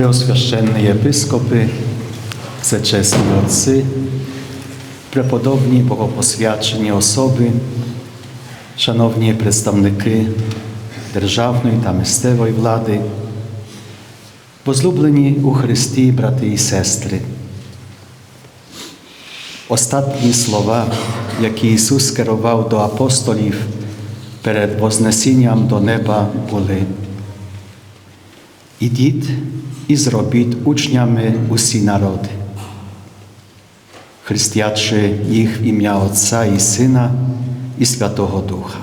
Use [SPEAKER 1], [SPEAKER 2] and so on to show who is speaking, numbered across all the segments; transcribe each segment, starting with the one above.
[SPEAKER 1] Преосвященні єпископи, всечесні отці, преподобні богопосвячені особи, шановні представники державної та місцевої влади, возлюблені у Христі, брати і сестри. Ostatні слова, які Ісус скерував до апостолів перед Вознесінням до неба, були Ідіть і зробіть учнями усі народи, хрестячи їх в ім'я Отця і Сина і Святого Духа.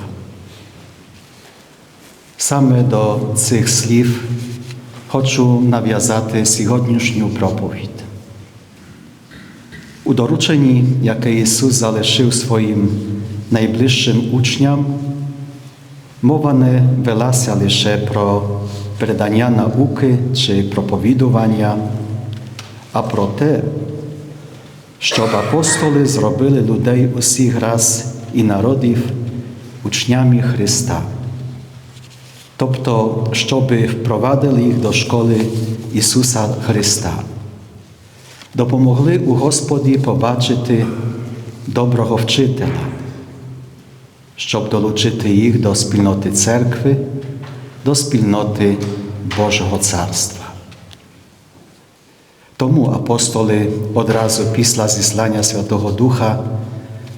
[SPEAKER 1] Саме до цих слів хочу нав'язати сьогоднішню проповідь. У дорученні, яке Ісус залишив своїм найближчим учням, мова не велася лише про передання науки чи проповідування, а про те, щоб апостоли зробили людей усіх раз і народів учнями Христа. Тобто, щоб впровадили їх до школи Ісуса Христа допомогли у Господі побачити доброго вчителя, щоб долучити їх до спільноти церкви, до спільноти Божого Царства. Тому апостоли одразу після зіслання Святого Духа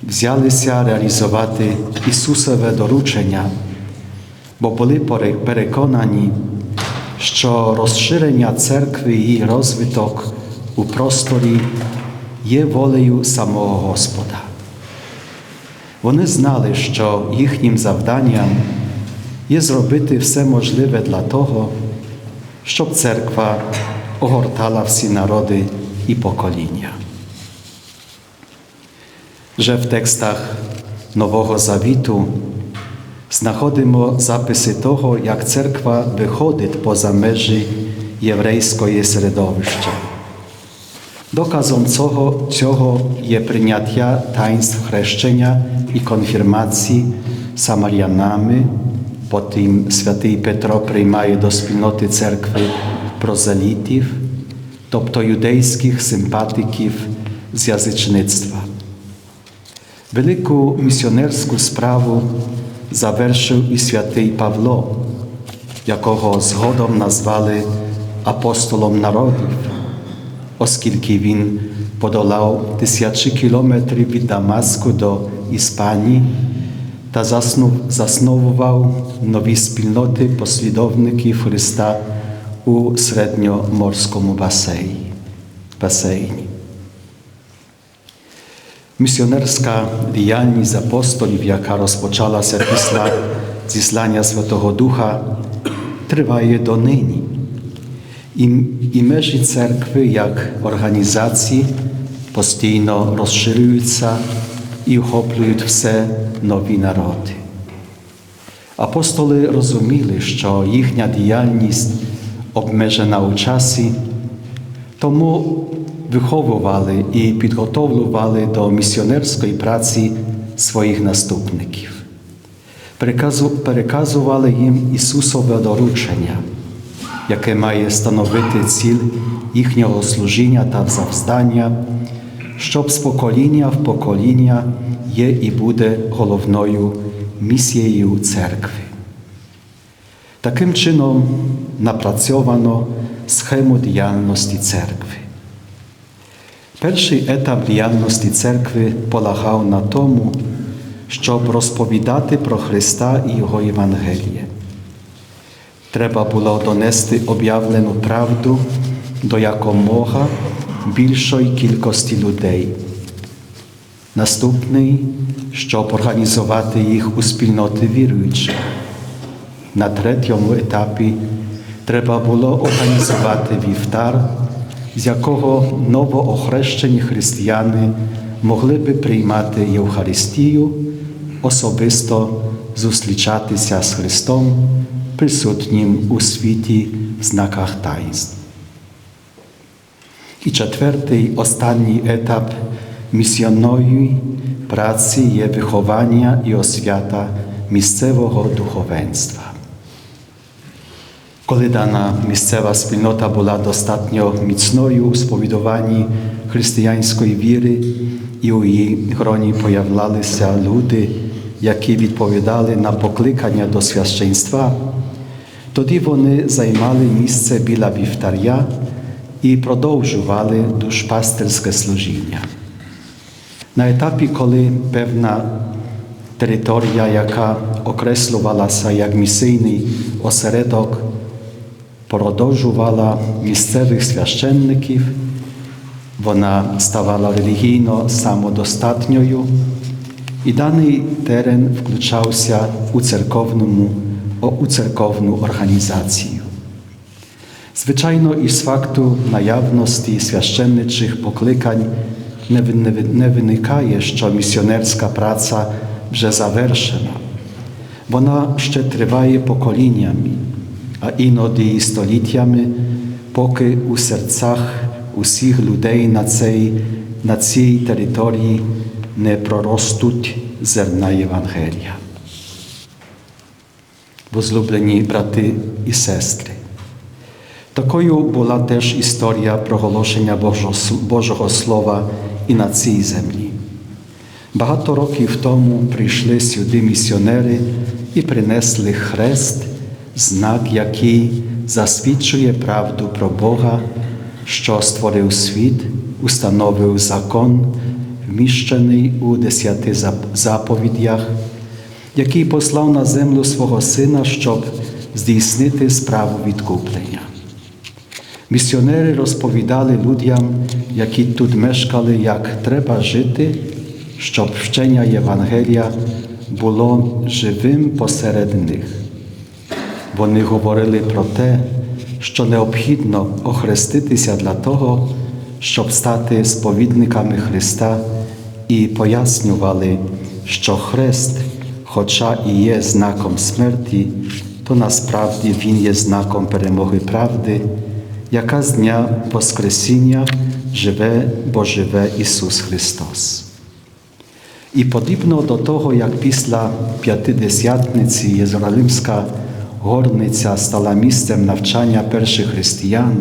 [SPEAKER 1] взялися реалізувати Ісусове доручення, бо були переконані, що розширення церкви і її розвиток у просторі є волею самого Господа. Вони знали, що їхнім завданням є зробити все можливе для того, щоб церква огортала всі народи і покоління. Вже в текстах Нового Завіту знаходимо записи того, як церква виходить поза межі єврейської середовища. Доказом цього, цього є прийняття таїнств хрещення і конфірмації самарянами, потім святий Петро приймає до спільноти церкви прозелітів, тобто юдейських симпатиків з язичництва. Велику місіонерську справу завершив і святий Павло, якого згодом назвали апостолом народів оскільки він подолав тисячі кілометрів від Дамаску до Іспанії та засновував нові спільноти послідовників Христа у середньоморському басейні. Місіонерська діяльність апостолів, яка розпочалася після зіслання Святого Духа, триває донині. І, і межі церкви як організації постійно розширюються і охоплюють все нові народи. Апостоли розуміли, що їхня діяльність обмежена у часі, тому виховували і підготовлювали до місіонерської праці своїх наступників, переказували їм Ісусове доручення яке має становити ціль їхнього служіння та завдання, щоб з покоління в покоління є і буде головною місією церкви. Таким чином напрацьовано схему діяльності церкви. Перший етап діяльності церкви полагав на тому, щоб розповідати про Христа і Його Євангеліє. Треба було донести об'явлену правду до якомога більшої кількості людей. Наступний, щоб організувати їх у спільноти віруючих. На третьому етапі треба було організувати вівтар, з якого новоохрещені християни могли би приймати Євхаристію, особисто зустрічатися з Христом присутнім у світі в знаках таїнств. І четвертий останній етап місіонної праці є виховання і освята місцевого духовенства. Коли дана місцева спільнота була достатньо міцною у сповідуванні християнської віри, і у її гроні появлялися люди, які відповідали на покликання до священства, тоді вони займали місце біля вівтаря і продовжували душпастерське служіння. На етапі, коли певна територія, яка окреслювалася як місійний осередок, продовжувала місцевих священників, вона ставала релігійно самодостатньою, і даний терен включався у церковному, у церковну організацію. Звичайно, із факту наявності священничих покликань не виникає, що місіонерська праця вже завершена. Вона ще триває поколіннями, а іноді і століттями, поки у серцях усіх людей на цій, на цій території не проростуть зерна Євангелія. Возлюблені брати і сестри. Такою була теж історія проголошення Божого Слова і на цій землі. Багато років тому прийшли сюди місіонери і принесли хрест, знак, який засвідчує правду про Бога, що створив світ, установив закон, вміщений у десяти заповідях, який послав на землю свого Сина, щоб здійснити справу відкуплення. Місіонери розповідали людям, які тут мешкали, як треба жити, щоб вчення Євангелія було живим посеред них. Вони говорили про те, що необхідно охреститися для того, щоб стати сповідниками Христа, і пояснювали, що хрест, хоча і є знаком смерті, то насправді Він є знаком перемоги правди яка з дня Воскресіння живе, бо живе Ісус Христос. І подібно до того, як після п'ятидесятниці Єрусалимська горниця стала місцем навчання перших християн,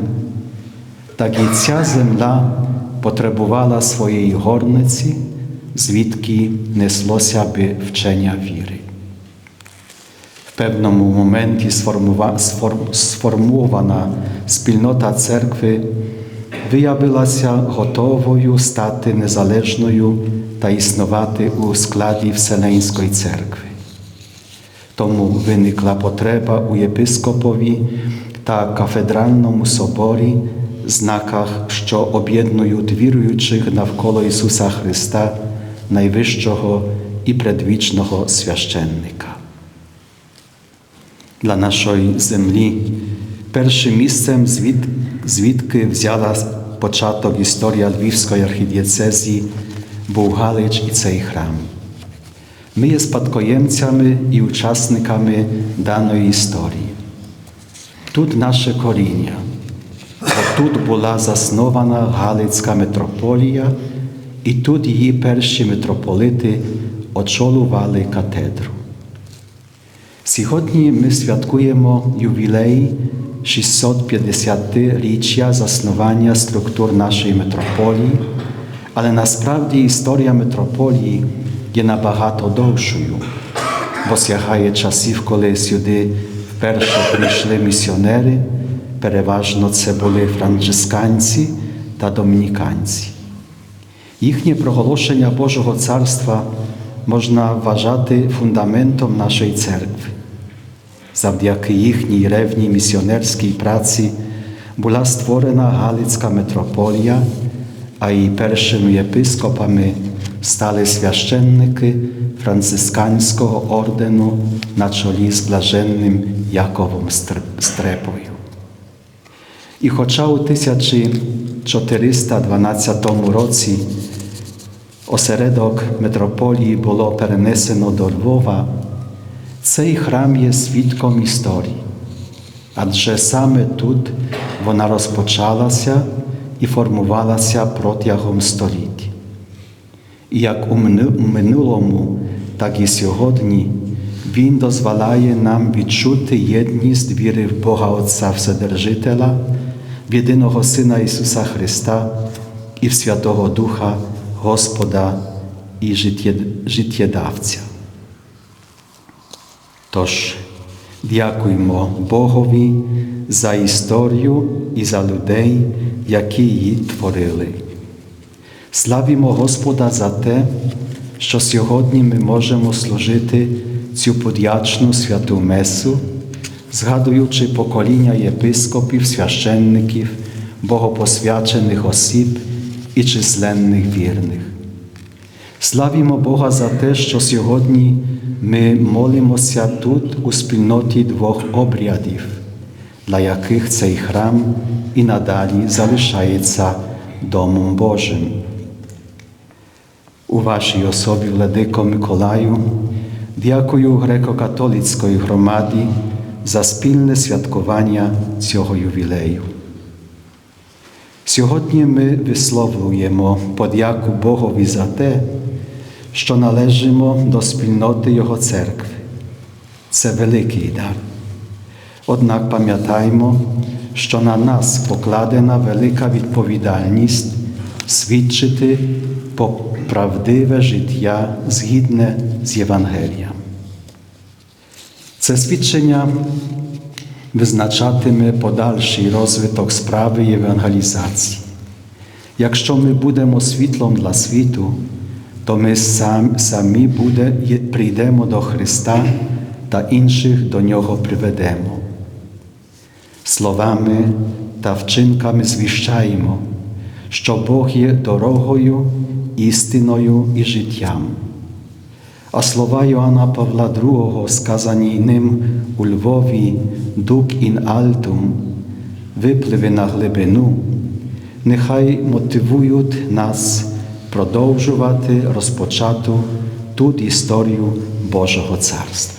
[SPEAKER 1] так і ця земля потребувала своєї горниці, звідки неслося би вчення віри певному моменті сформована спільнота церкви виявилася готовою стати незалежною та існувати у складі Вселенської церкви. Тому виникла потреба у єпископові та кафедральному соборі, знаках, що об'єднують віруючих навколо Ісуса Христа, найвищого і предвічного священника для нашої землі. Першим місцем, звід, звідки взяла початок історія Львівської архідієцезії, був Галич і цей храм. Ми є спадкоємцями і учасниками даної історії. Тут наше коріння, тут була заснована Галицька митрополія, і тут її перші митрополити очолювали катедру. Сьогодні ми святкуємо ювілей 650-річчя заснування структур нашої митрополії, але насправді історія митрополії є набагато довшою, бо сягає часів, коли сюди вперше прийшли місіонери, переважно це були францисканці та домініканці. Їхнє проголошення Божого царства можна вважати фундаментом нашої церкви. Завдяки їхній ревній місіонерській праці була створена Галицька митрополія, а її першими єпископами стали священники францисканського ордену на чолі з блаженним Яковом Стрепою. І хоча у 1412 році осередок митрополії було перенесено до Львова, цей храм є свідком історії, адже саме тут вона розпочалася і формувалася протягом століть. І як у минулому, так і сьогодні Він дозволяє нам відчути єдність віри в Бога Отця Вседержителя, в єдиного Сина Ісуса Христа і в Святого Духа Господа і життє- життєдавця. Тож, дякуємо Богові за історію і за людей, які її творили. Славімо Господа за те, що сьогодні ми можемо служити цю подячну святу Месу, згадуючи покоління єпископів, священників, богопосвячених осіб і численних вірних. Славімо Бога за те, що сьогодні ми молимося тут у спільноті двох обрядів, для яких цей храм і надалі залишається Домом Божим. У вашій особі, Владико Миколаю, дякую греко-католицької громаді за спільне святкування цього ювілею. Сьогодні ми висловлюємо подяку Богові за те, що належимо до спільноти Його церкви. Це великий дар. Однак пам'ятаймо, що на нас покладена велика відповідальність свідчити по правдиве життя згідне з Євангелієм. Це свідчення визначатиме подальший розвиток справи євангелізації. Якщо ми будемо світлом для світу, то ми сам, самі буде, прийдемо до Христа та інших до Нього приведемо. Словами та вчинками звіщаємо, що Бог є дорогою, істиною і життям. А слова Йоанна Павла II, сказані ним у Львові «Дук ін альтум», випливи на глибину, нехай мотивують нас продовжувати розпочату тут історію Божого Царства.